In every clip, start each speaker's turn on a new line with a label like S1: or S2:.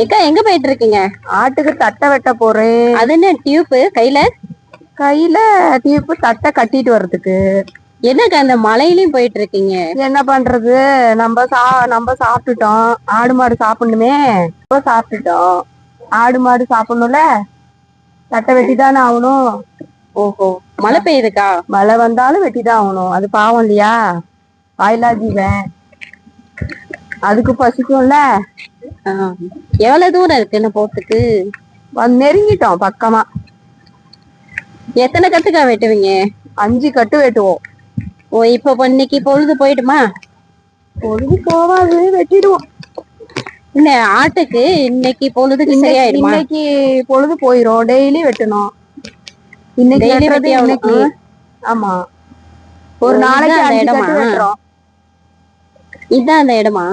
S1: ஏக்கா எங்க போயிட்டு இருக்கீங்க
S2: ஆட்டுக்கு தட்டை வெட்ட போறேன்.
S1: அது என்ன டியூப் கையில?
S2: கையில டீப்பு தட்டை கட்டிட்டு வர்றதுக்கு.
S1: என்னக்கா அந்த மலையிலயும் போயிட்டு இருக்கீங்க
S2: என்ன பண்றது? நம்ம சா நம்ம சாப்பிட்டுட்டோம். ஆடு மாடு சாப்பிடணுமே. இப்போ சாப்பிட்டுட்டோம். ஆடு மாடு சாப்பிடணும்ல? தட்டை வெட்டி தானே ஆகணும்.
S1: ஓஹோ. மழை பெய்யுதுக்கா?
S2: மழை வந்தாலும் வெட்டி தான் ஆகணும். அது பாவம் இல்லையா? வாயிலா ஜீவன். அதுக்கு பசிக்கும்ல?
S1: எவ்வளவு தூரம் இருக்கு என்ன போறதுக்கு?
S2: வந்து நெருங்கிட்டோம் பக்கமா.
S1: எத்தனை கத்துக்கா வெட்டுவீங்க?
S2: அஞ்சு கட்டு வெட்டுவோம்.
S1: ஓ இப்ப இன்னைக்கு பொழுது போயிடுமா?
S2: பொழுது போவாது வெட்டிடுவோம்.
S1: இல்ல ஆட்டுக்கு இன்னைக்கு பொழுதுக்கு
S2: இன்னைக்கு
S1: சரியாயிடுமா?
S2: இன்னைக்கு பொழுது போயிரும். டெய்லி வெட்டணும். இன்னைக்கு. இன்னைக்கு. ஆமா. ஒரு நாளைக்கு
S1: அந்த
S2: அஞ்சு
S1: இடமா?
S2: கட்டு வெட்டுறோம்.
S1: இதான் அந்த இடமா?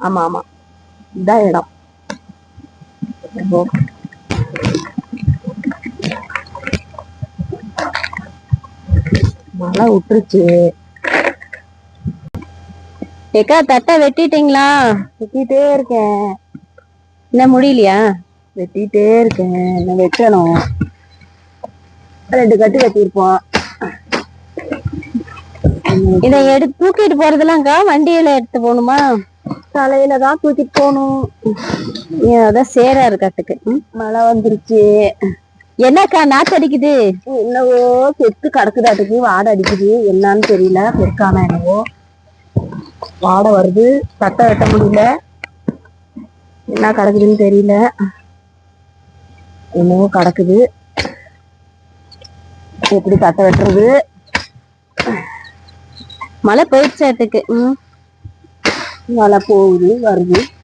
S2: ஆமா ஆமா. இதான் இடம். மழை விட்டுருச்சு
S1: ஏக்கா தட்டை வெட்டிட்டீங்களா?
S2: வெட்டிட்டே இருக்கேன்.
S1: என்ன முடியலையா?
S2: வெட்டிட்டே இருக்கேன். இன்னும் வெட்டணும். ரெண்டு கட்டு வெட்டியிருப்போம்
S1: இதை எடுத்து தூக்கிட்டு போறதெல்லாம்க்கா வண்டியில எடுத்து போகணுமா?
S2: தலையில தான் தூக்கிட்டு போகணும்.
S1: அதான் சேரா இருக்காட்டுக்கு
S2: மழை வந்துருச்சு.
S1: என்னக்கா நாத்து அடிக்குது?
S2: என்னவோ செத்து கிடக்குதாட்டுக்கு வாடை அடிக்குது. என்னன்னு தெரியல. பெருக்கானா என்னவோ. வாடை வருது. தட்டை வெட்ட முடியல. என்ன கிடக்குதுன்னு தெரியல. என்னவோ கிடக்குது. எப்படி தட்டை வெட்டுறது?
S1: மழை போயிடுச்சாட்டுக்கு ம்.
S2: மழை போகுது வருது